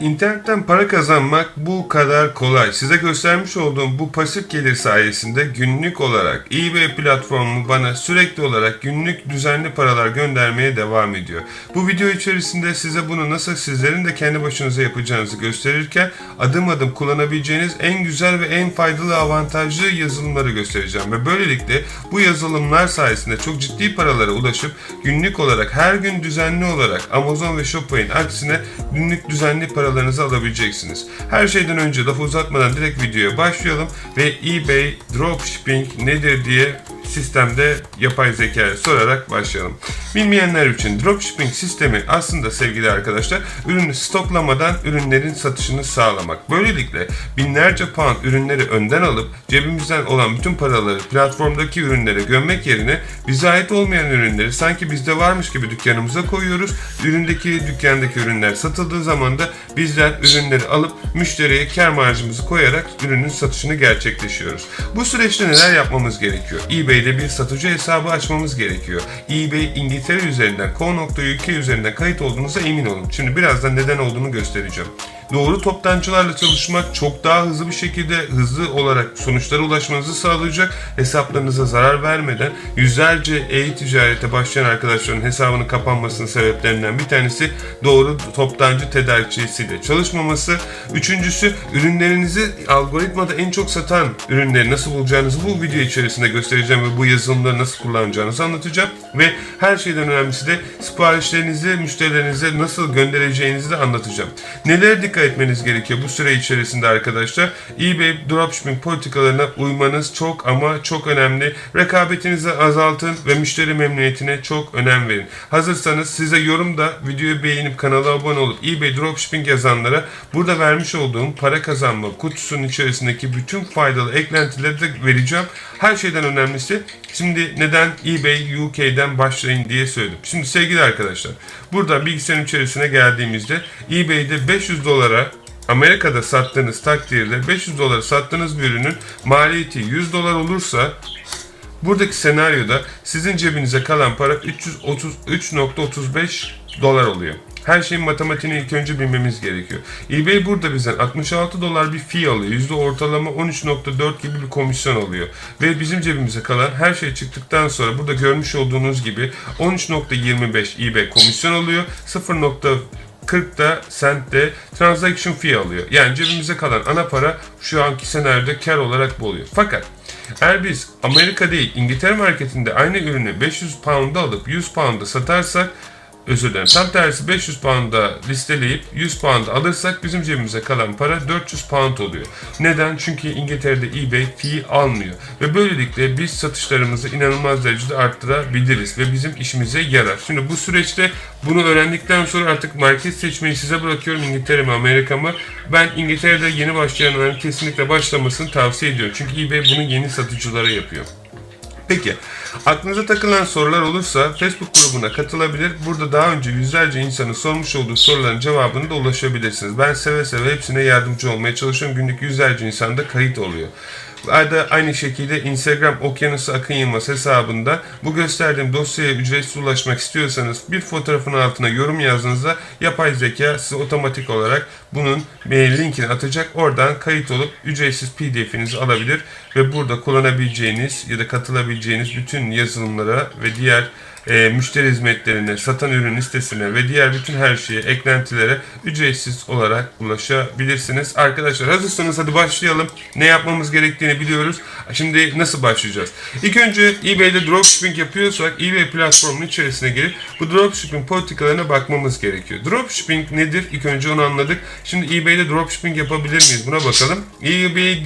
İnternetten para kazanmak bu kadar kolay. Size göstermiş olduğum bu pasif gelir sayesinde günlük olarak eBay platformu bana sürekli olarak günlük düzenli paralar göndermeye devam ediyor. Bu video içerisinde size bunu nasıl sizlerin de kendi başınıza yapacağınızı gösterirken adım adım kullanabileceğiniz en güzel ve en faydalı avantajlı yazılımları göstereceğim. Ve böylelikle bu yazılımlar sayesinde çok ciddi paralara ulaşıp günlük olarak her gün düzenli olarak Amazon ve Shopify'in aksine günlük düzenli para paralarınızı alabileceksiniz. Her şeyden önce lafı uzatmadan direkt videoya başlayalım ve eBay Dropshipping nedir diye sistemde yapay zeka sorarak başlayalım. Bilmeyenler için dropshipping sistemi aslında sevgili arkadaşlar ürünü stoklamadan ürünlerin satışını sağlamak. Böylelikle binlerce pound ürünleri önden alıp cebimizden olan bütün paraları platformdaki ürünlere gömmek yerine bize ait olmayan ürünleri sanki bizde varmış gibi dükkanımıza koyuyoruz. Üründeki dükkandaki ürünler satıldığı zaman da bizler ürünleri alıp müşteriye kar marjımızı koyarak ürünün satışını gerçekleşiyoruz. Bu süreçte neler yapmamız gerekiyor? eBay'de bir satıcı hesabı açmamız gerekiyor. eBay İngiltere üzerinden co.uk üzerinden kayıt olduğunuza emin olun. Şimdi birazdan neden olduğunu göstereceğim. Doğru toptancılarla çalışmak çok daha hızlı bir şekilde hızlı olarak sonuçlara ulaşmanızı sağlayacak. Hesaplarınıza zarar vermeden yüzlerce e-ticarete başlayan arkadaşların hesabının kapanmasının sebeplerinden bir tanesi doğru toptancı tedarikçisiyle çalışmaması. Üçüncüsü ürünlerinizi algoritmada en çok satan ürünleri nasıl bulacağınızı bu video içerisinde göstereceğim ve bu yazılımları nasıl kullanacağınızı anlatacağım. Ve her şeyden önemlisi de siparişlerinizi müşterilerinize nasıl göndereceğinizi de anlatacağım. Neler dikkat etmeniz gerekiyor bu süre içerisinde arkadaşlar? eBay dropshipping politikalarına uymanız çok ama çok önemli. Rekabetinizi azaltın ve müşteri memnuniyetine çok önem verin. Hazırsanız size yorumda videoyu beğenip kanala abone olup eBay dropshipping yazanlara burada vermiş olduğum para kazanma kutusunun içerisindeki bütün faydalı eklentileri de vereceğim. Her şeyden önemlisi şimdi neden eBay UK'den başlayın diye söyledim. Şimdi sevgili arkadaşlar burada bilgisayarın içerisine geldiğimizde eBay'de 500 dolara Amerika'da sattığınız takdirde 500 dolara sattığınız bir ürünün maliyeti 100 dolar olursa buradaki senaryoda sizin cebinize kalan para 333.35 dolar oluyor. Her şeyin matematiğini ilk önce bilmemiz gerekiyor. eBay burada bizden 66 dolar bir fee alıyor. Yüzde ortalama 13.4 gibi bir komisyon alıyor. Ve bizim cebimize kalan her şey çıktıktan sonra burada görmüş olduğunuz gibi 13.25 eBay komisyon alıyor. 0. 40 da cent de transaction fee alıyor. Yani cebimize kalan ana para şu anki senaryoda kar olarak bu oluyor. Fakat eğer biz Amerika değil İngiltere marketinde aynı ürünü 500 pound'a alıp 100 pound'a satarsak özür dilerim. Tam tersi 500 pound'a listeleyip 100 pound alırsak bizim cebimize kalan para 400 pound oluyor. Neden? Çünkü İngiltere'de eBay fee almıyor. Ve böylelikle biz satışlarımızı inanılmaz derecede arttırabiliriz ve bizim işimize yarar. Şimdi bu süreçte bunu öğrendikten sonra artık market seçmeyi size bırakıyorum İngiltere mi Amerika mı? Ben İngiltere'de yeni başlayanların kesinlikle başlamasını tavsiye ediyorum. Çünkü eBay bunu yeni satıcılara yapıyor. Peki aklınıza takılan sorular olursa Facebook grubuna katılabilir. Burada daha önce yüzlerce insanın sormuş olduğu soruların cevabını da ulaşabilirsiniz. Ben seve seve hepsine yardımcı olmaya çalışıyorum. Günlük yüzlerce insan da kayıt oluyor. Arada aynı şekilde Instagram Okyanusu Akın Yılmaz hesabında bu gösterdiğim dosyaya ücretsiz ulaşmak istiyorsanız bir fotoğrafın altına yorum yazdığınızda yapay zeka size otomatik olarak bunun linkini atacak. Oradan kayıt olup ücretsiz pdf'inizi alabilir ve burada kullanabileceğiniz ya da katılabileceğiniz bütün yazılımlara ve diğer e, müşteri hizmetlerine, satan ürün listesine ve diğer bütün her şeye, eklentilere ücretsiz olarak ulaşabilirsiniz. Arkadaşlar hazırsanız hadi başlayalım. Ne yapmamız gerektiğini biliyoruz. Şimdi nasıl başlayacağız? İlk önce eBay'de dropshipping yapıyorsak eBay platformunun içerisine girip bu dropshipping politikalarına bakmamız gerekiyor. Dropshipping nedir? İlk önce onu anladık. Şimdi eBay'de dropshipping yapabilir miyiz? Buna bakalım. eBay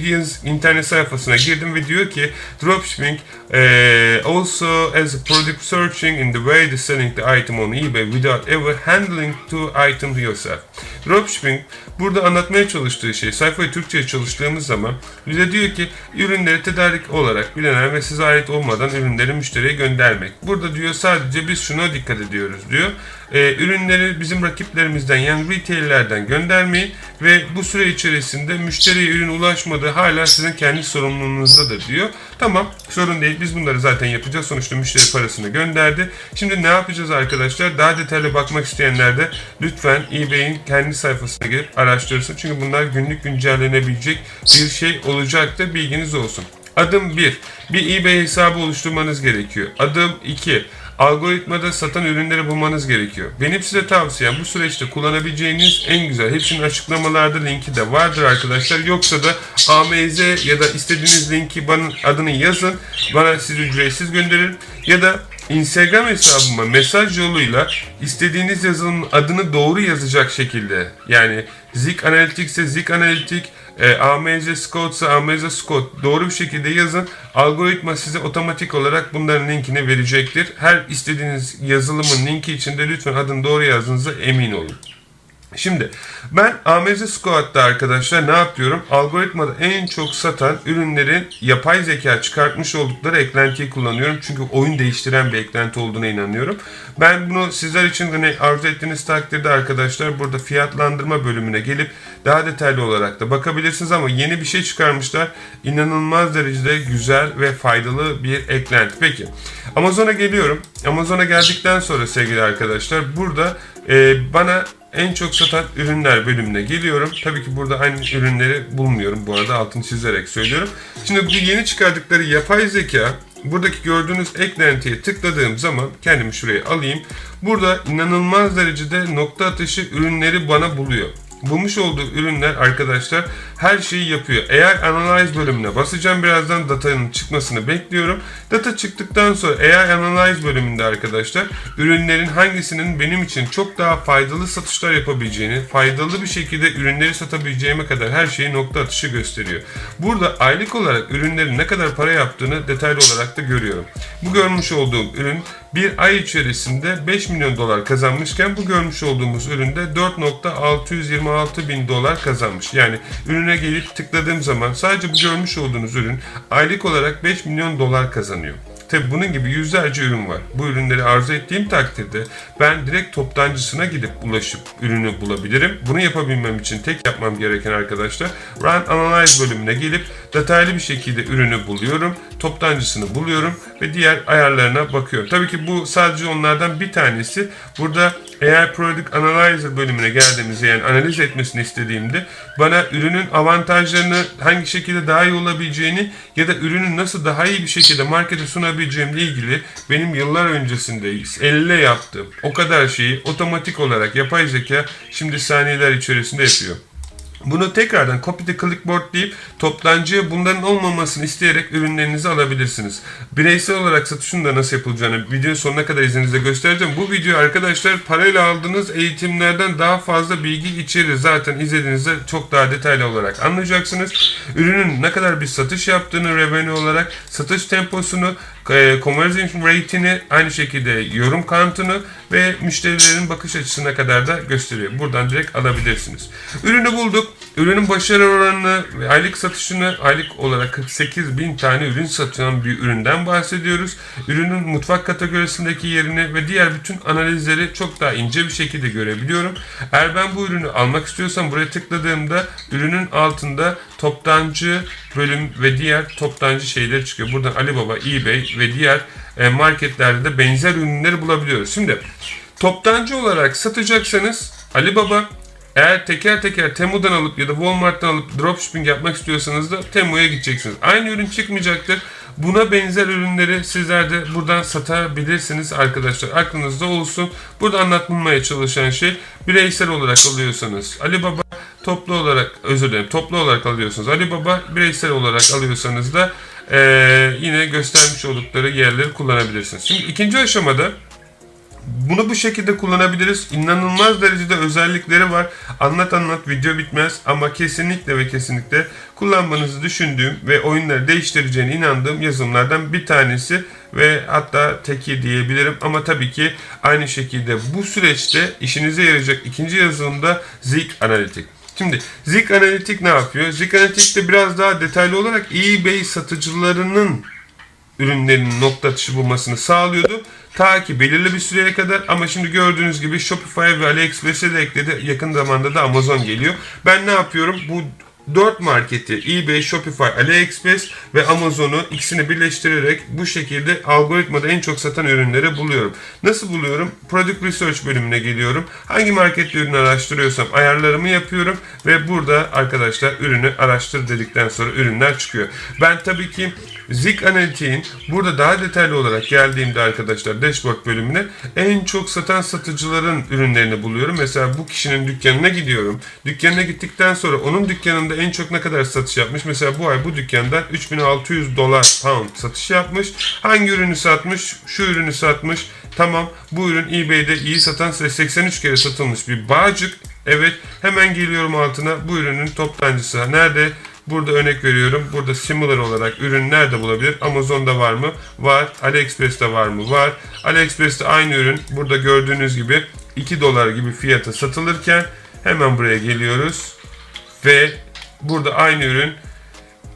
internet sayfasına girdim ve diyor ki dropshipping e, also as a product search switching in the way the selling the item on eBay without ever handling two items yourself. Dropshipping burada anlatmaya çalıştığı şey sayfayı Türkçe'ye çalıştığımız zaman bize diyor ki ürünleri tedarik olarak bilinen ve size ait olmadan ürünleri müşteriye göndermek. Burada diyor sadece biz şuna dikkat ediyoruz diyor. E, ürünleri bizim rakiplerimizden yani retailerlerden göndermeyin ve bu süre içerisinde müşteriye ürün ulaşmadığı hala sizin kendi sorumluluğunuzdadır diyor. Tamam sorun değil biz bunları zaten yapacağız. Sonuçta müşteri parasını gönderdi. Şimdi ne yapacağız arkadaşlar? Daha detaylı bakmak isteyenler de lütfen eBay'in kendi sayfasına girip araştırsın. Çünkü bunlar günlük güncellenebilecek bir şey olacaktır. Bilginiz olsun. Adım 1. Bir eBay hesabı oluşturmanız gerekiyor. Adım 2 algoritmada satan ürünleri bulmanız gerekiyor. Benim size tavsiyem bu süreçte kullanabileceğiniz en güzel, hepsinin açıklamalarda linki de vardır arkadaşlar. Yoksa da AMZ ya da istediğiniz linki bana adını yazın. Bana siz ücretsiz gönderin. Ya da Instagram hesabıma mesaj yoluyla istediğiniz yazılımın adını doğru yazacak şekilde yani Zik Analitik ise Zik Analitik, e, AMZ Scout ise AMZ doğru bir şekilde yazın. Algoritma size otomatik olarak bunların linkini verecektir. Her istediğiniz yazılımın linki içinde lütfen adını doğru yazdığınıza emin olun. Şimdi ben AMZ Squad'da arkadaşlar ne yapıyorum? Algoritmada en çok satan ürünlerin yapay zeka çıkartmış oldukları eklentiyi kullanıyorum. Çünkü oyun değiştiren bir eklenti olduğuna inanıyorum. Ben bunu sizler için hani arzu ettiğiniz takdirde arkadaşlar burada fiyatlandırma bölümüne gelip daha detaylı olarak da bakabilirsiniz ama yeni bir şey çıkarmışlar. İnanılmaz derecede güzel ve faydalı bir eklenti. Peki Amazon'a geliyorum. Amazon'a geldikten sonra sevgili arkadaşlar burada e, bana en çok satan ürünler bölümüne geliyorum. Tabii ki burada aynı ürünleri bulmuyorum bu arada altını çizerek söylüyorum. Şimdi bu yeni çıkardıkları yapay zeka buradaki gördüğünüz eklentiye tıkladığım zaman kendimi şuraya alayım. Burada inanılmaz derecede nokta atışı ürünleri bana buluyor bulmuş olduğu ürünler arkadaşlar her şeyi yapıyor. Eğer Analyze bölümüne basacağım birazdan datanın çıkmasını bekliyorum. Data çıktıktan sonra eğer Analyze bölümünde arkadaşlar ürünlerin hangisinin benim için çok daha faydalı satışlar yapabileceğini, faydalı bir şekilde ürünleri satabileceğime kadar her şeyi nokta atışı gösteriyor. Burada aylık olarak ürünlerin ne kadar para yaptığını detaylı olarak da görüyorum. Bu görmüş olduğum ürün bir ay içerisinde 5 milyon dolar kazanmışken bu görmüş olduğumuz üründe 4.626 bin dolar kazanmış. Yani ürüne gelip tıkladığım zaman sadece bu görmüş olduğunuz ürün aylık olarak 5 milyon dolar kazanıyor. Tabi bunun gibi yüzlerce ürün var. Bu ürünleri arzu ettiğim takdirde ben direkt toptancısına gidip ulaşıp ürünü bulabilirim. Bunu yapabilmem için tek yapmam gereken arkadaşlar Run Analyze bölümüne gelip detaylı bir şekilde ürünü buluyorum. Toptancısını buluyorum ve diğer ayarlarına bakıyorum. Tabii ki bu sadece onlardan bir tanesi. Burada eğer Product Analyzer bölümüne geldiğimizde yani analiz etmesini istediğimde bana ürünün avantajlarını hangi şekilde daha iyi olabileceğini ya da ürünün nasıl daha iyi bir şekilde markete sunabileceğimle ilgili benim yıllar öncesinde elle yaptığım o kadar şeyi otomatik olarak yapay zeka şimdi saniyeler içerisinde yapıyor. Bunu tekrardan copy the clipboard deyip toptancıya bunların olmamasını isteyerek ürünlerinizi alabilirsiniz. Bireysel olarak satışın da nasıl yapılacağını video sonuna kadar izninizle göstereceğim. Bu video arkadaşlar parayla aldığınız eğitimlerden daha fazla bilgi içerir. Zaten izlediğinizde çok daha detaylı olarak anlayacaksınız. Ürünün ne kadar bir satış yaptığını revenue olarak, satış temposunu, e, conversion rate'ini, aynı şekilde yorum kantını ve müşterilerin bakış açısına kadar da gösteriyor. Buradan direkt alabilirsiniz. Ürünü bulduk. Ürünün başarı oranını ve aylık satışını aylık olarak 48 bin tane ürün satan bir üründen bahsediyoruz. Ürünün mutfak kategorisindeki yerini ve diğer bütün analizleri çok daha ince bir şekilde görebiliyorum. Eğer ben bu ürünü almak istiyorsam buraya tıkladığımda ürünün altında toptancı bölüm ve diğer toptancı şeyler çıkıyor. Buradan Alibaba, eBay ve diğer e, marketlerde de benzer ürünleri bulabiliyoruz. Şimdi toptancı olarak satacaksanız Alibaba eğer teker teker Temu'dan alıp ya da Walmart'tan alıp dropshipping yapmak istiyorsanız da Temu'ya gideceksiniz. Aynı ürün çıkmayacaktır. Buna benzer ürünleri sizler de buradan satabilirsiniz arkadaşlar. Aklınızda olsun. Burada anlatılmaya çalışan şey bireysel olarak alıyorsanız Alibaba toplu olarak özür dilerim toplu olarak alıyorsunuz Alibaba bireysel olarak alıyorsanız da ee, yine göstermiş oldukları yerleri kullanabilirsiniz. Şimdi ikinci aşamada bunu bu şekilde kullanabiliriz. İnanılmaz derecede özellikleri var. Anlat anlat video bitmez ama kesinlikle ve kesinlikle kullanmanızı düşündüğüm ve oyunları değiştireceğine inandığım yazılımlardan bir tanesi ve hatta teki diyebilirim ama tabii ki aynı şekilde bu süreçte işinize yarayacak ikinci yazılımda Zik Analitik. Şimdi Zik Analitik ne yapıyor? Zik Analitik de biraz daha detaylı olarak eBay satıcılarının ürünlerinin nokta atışı bulmasını sağlıyordu. Ta ki belirli bir süreye kadar ama şimdi gördüğünüz gibi Shopify ve AliExpress'e de ekledi. Yakın zamanda da Amazon geliyor. Ben ne yapıyorum? Bu 4 marketi eBay, Shopify, AliExpress ve Amazon'u ikisini birleştirerek bu şekilde algoritmada en çok satan ürünleri buluyorum. Nasıl buluyorum? Product Research bölümüne geliyorum. Hangi markette ürünü araştırıyorsam ayarlarımı yapıyorum ve burada arkadaşlar ürünü araştır dedikten sonra ürünler çıkıyor. Ben tabii ki Zik Analytic'in burada daha detaylı olarak geldiğimde arkadaşlar dashboard bölümüne en çok satan satıcıların ürünlerini buluyorum. Mesela bu kişinin dükkanına gidiyorum. Dükkanına gittikten sonra onun dükkanında en çok ne kadar satış yapmış? Mesela bu ay bu dükkandan 3600 dolar pound satış yapmış. Hangi ürünü satmış? Şu ürünü satmış. Tamam bu ürün eBay'de iyi satan 83 kere satılmış bir bağcık. Evet hemen geliyorum altına bu ürünün toptancısı. Nerede? Burada örnek veriyorum. Burada similar olarak ürün nerede bulabilir? Amazon'da var mı? Var. AliExpress'te var mı? Var. AliExpress'te aynı ürün burada gördüğünüz gibi 2 dolar gibi fiyata satılırken hemen buraya geliyoruz. Ve burada aynı ürün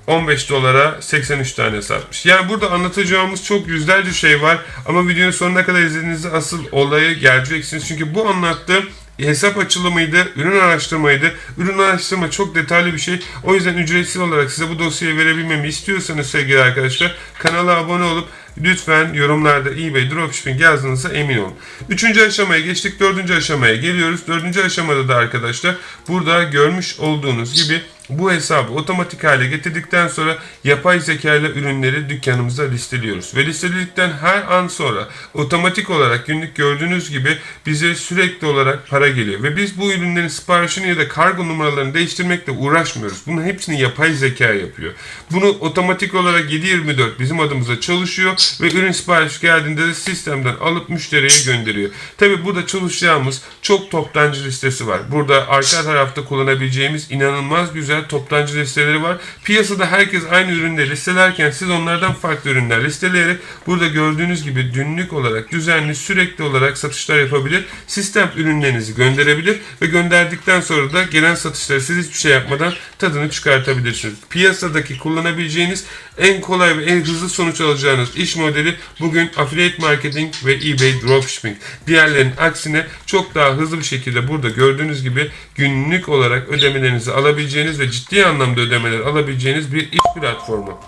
15 dolara 83 tane satmış. Yani burada anlatacağımız çok yüzlerce şey var ama videonun sonuna kadar izlediğinizde asıl olayı geleceksiniz. Çünkü bu anlattığım hesap açılımıydı, ürün araştırmaydı. Ürün araştırma çok detaylı bir şey. O yüzden ücretsiz olarak size bu dosyayı verebilmemi istiyorsanız sevgili arkadaşlar kanala abone olup lütfen yorumlarda eBay Dropshipping yazdığınızda emin olun. Üçüncü aşamaya geçtik. Dördüncü aşamaya geliyoruz. Dördüncü aşamada da arkadaşlar burada görmüş olduğunuz gibi bu hesabı otomatik hale getirdikten sonra yapay zeka ile ürünleri dükkanımıza listeliyoruz. Ve listeledikten her an sonra otomatik olarak günlük gördüğünüz gibi bize sürekli olarak para geliyor. Ve biz bu ürünlerin siparişini ya da kargo numaralarını değiştirmekle uğraşmıyoruz. Bunun hepsini yapay zeka yapıyor. Bunu otomatik olarak 7-24 bizim adımıza çalışıyor ve ürün sipariş geldiğinde de sistemden alıp müşteriye gönderiyor. Tabi burada çalışacağımız çok toptancı listesi var. Burada arka tarafta kullanabileceğimiz inanılmaz güzel güzel toptancı listeleri var. Piyasada herkes aynı ürünleri listelerken siz onlardan farklı ürünler listeleyerek burada gördüğünüz gibi günlük olarak düzenli sürekli olarak satışlar yapabilir. Sistem ürünlerinizi gönderebilir ve gönderdikten sonra da gelen satışları siz hiçbir şey yapmadan tadını çıkartabilirsiniz. Piyasadaki kullanabileceğiniz en kolay ve en hızlı sonuç alacağınız iş modeli bugün affiliate marketing ve eBay dropshipping. Diğerlerinin aksine çok daha hızlı bir şekilde burada gördüğünüz gibi günlük olarak ödemelerinizi alabileceğiniz ve ciddi anlamda ödemeler alabileceğiniz bir iş platformu.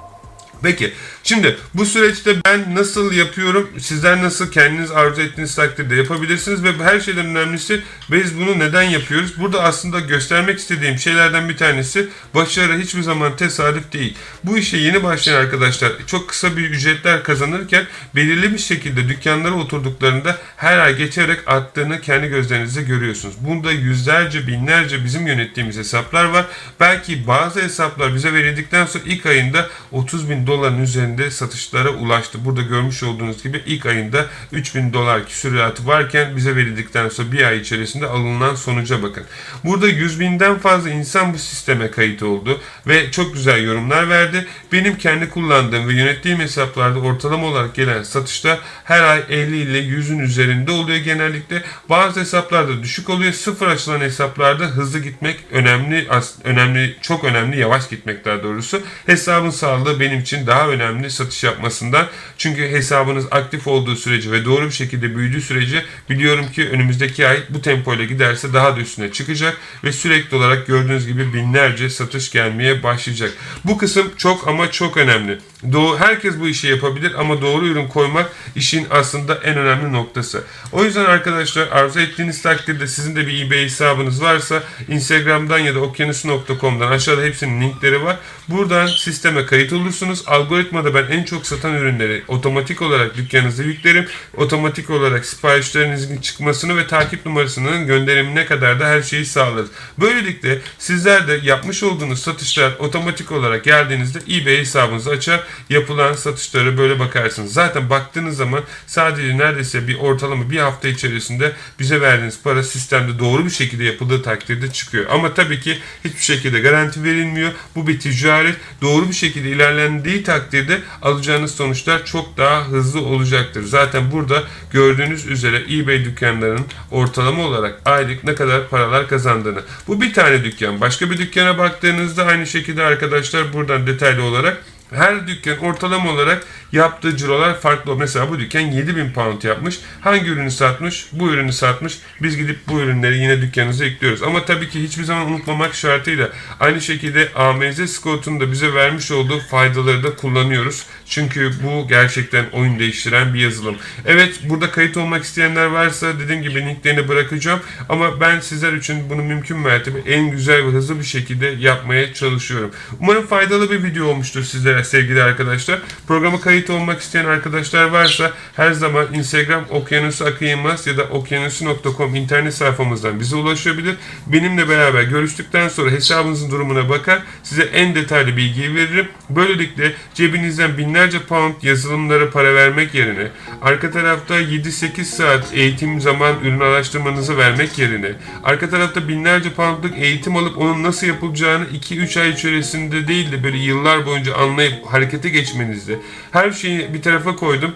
Peki şimdi bu süreçte ben nasıl yapıyorum? Sizler nasıl kendiniz arzu ettiğiniz takdirde yapabilirsiniz ve her şeyden önemlisi biz bunu neden yapıyoruz? Burada aslında göstermek istediğim şeylerden bir tanesi başarı hiçbir zaman tesadüf değil. Bu işe yeni başlayan arkadaşlar çok kısa bir ücretler kazanırken belirli bir şekilde dükkanlara oturduklarında her ay geçerek arttığını kendi gözlerinizle görüyorsunuz. Bunda yüzlerce binlerce bizim yönettiğimiz hesaplar var. Belki bazı hesaplar bize verildikten sonra ilk ayında 30 bin doların üzerinde satışlara ulaştı. Burada görmüş olduğunuz gibi ilk ayında 3000 dolar küsuratı varken bize verildikten sonra bir ay içerisinde alınan sonuca bakın. Burada 100 binden fazla insan bu sisteme kayıt oldu ve çok güzel yorumlar verdi. Benim kendi kullandığım ve yönettiğim hesaplarda ortalama olarak gelen satışlar her ay 50 ile 100'ün üzerinde oluyor genellikle. Bazı hesaplarda düşük oluyor. Sıfır açılan hesaplarda hızlı gitmek önemli, önemli, çok önemli, yavaş gitmek daha doğrusu. Hesabın sağlığı benim için için daha önemli satış yapmasından. Çünkü hesabınız aktif olduğu sürece ve doğru bir şekilde büyüdüğü sürece biliyorum ki önümüzdeki ay bu tempoyla giderse daha da üstüne çıkacak ve sürekli olarak gördüğünüz gibi binlerce satış gelmeye başlayacak. Bu kısım çok ama çok önemli. Doğru, herkes bu işi yapabilir ama doğru ürün koymak işin aslında en önemli noktası. O yüzden arkadaşlar arzu ettiğiniz takdirde sizin de bir eBay hesabınız varsa Instagram'dan ya da okyanus.com'dan aşağıda hepsinin linkleri var. Buradan sisteme kayıt olursunuz. Algoritmada ben en çok satan ürünleri otomatik olarak dükkanınıza yüklerim. Otomatik olarak siparişlerinizin çıkmasını ve takip numarasının gönderimine kadar da her şeyi sağlarız. Böylelikle sizler de yapmış olduğunuz satışlar otomatik olarak geldiğinizde eBay hesabınızı açar yapılan satışlara böyle bakarsınız. Zaten baktığınız zaman sadece neredeyse bir ortalama bir hafta içerisinde bize verdiğiniz para sistemde doğru bir şekilde yapıldığı takdirde çıkıyor. Ama tabii ki hiçbir şekilde garanti verilmiyor. Bu bir ticaret. Doğru bir şekilde ilerlendiği takdirde alacağınız sonuçlar çok daha hızlı olacaktır. Zaten burada gördüğünüz üzere eBay dükkanlarının ortalama olarak aylık ne kadar paralar kazandığını. Bu bir tane dükkan. Başka bir dükkana baktığınızda aynı şekilde arkadaşlar buradan detaylı olarak Her dükkan ortalama olarak yaptığı cirolar farklı. Mesela bu dükkan 7000 pound yapmış. Hangi ürünü satmış? Bu ürünü satmış. Biz gidip bu ürünleri yine dükkanımıza ekliyoruz. Ama tabii ki hiçbir zaman unutmamak şartıyla aynı şekilde AMZ Scout'un da bize vermiş olduğu faydaları da kullanıyoruz. Çünkü bu gerçekten oyun değiştiren bir yazılım. Evet burada kayıt olmak isteyenler varsa dediğim gibi linklerini bırakacağım. Ama ben sizler için bunu mümkün mertebe en güzel ve hızlı bir şekilde yapmaya çalışıyorum. Umarım faydalı bir video olmuştur sizlere sevgili arkadaşlar. Programa kayıt olmak isteyen arkadaşlar varsa her zaman Instagram okyanusu akıyılmaz ya da okyanusu.com internet sayfamızdan bize ulaşabilir. Benimle beraber görüştükten sonra hesabınızın durumuna bakar. Size en detaylı bilgiyi veririm. Böylelikle cebinizden binlerce pound yazılımlara para vermek yerine arka tarafta 7-8 saat eğitim zaman ürün araştırmanızı vermek yerine arka tarafta binlerce poundluk eğitim alıp onun nasıl yapılacağını 2-3 ay içerisinde değil de böyle yıllar boyunca anlayıp harekete geçmenizde her şeyi bir tarafa koydum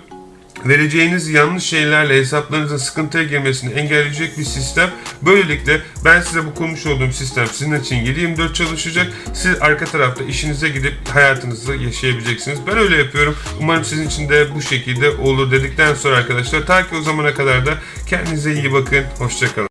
vereceğiniz yanlış şeylerle hesaplarınızın sıkıntıya girmesini engelleyecek bir sistem. Böylelikle ben size bu konmuş olduğum sistem sizin için 7-24 çalışacak. Siz arka tarafta işinize gidip hayatınızı yaşayabileceksiniz. Ben öyle yapıyorum. Umarım sizin için de bu şekilde olur dedikten sonra arkadaşlar ta ki o zamana kadar da kendinize iyi bakın. Hoşçakalın.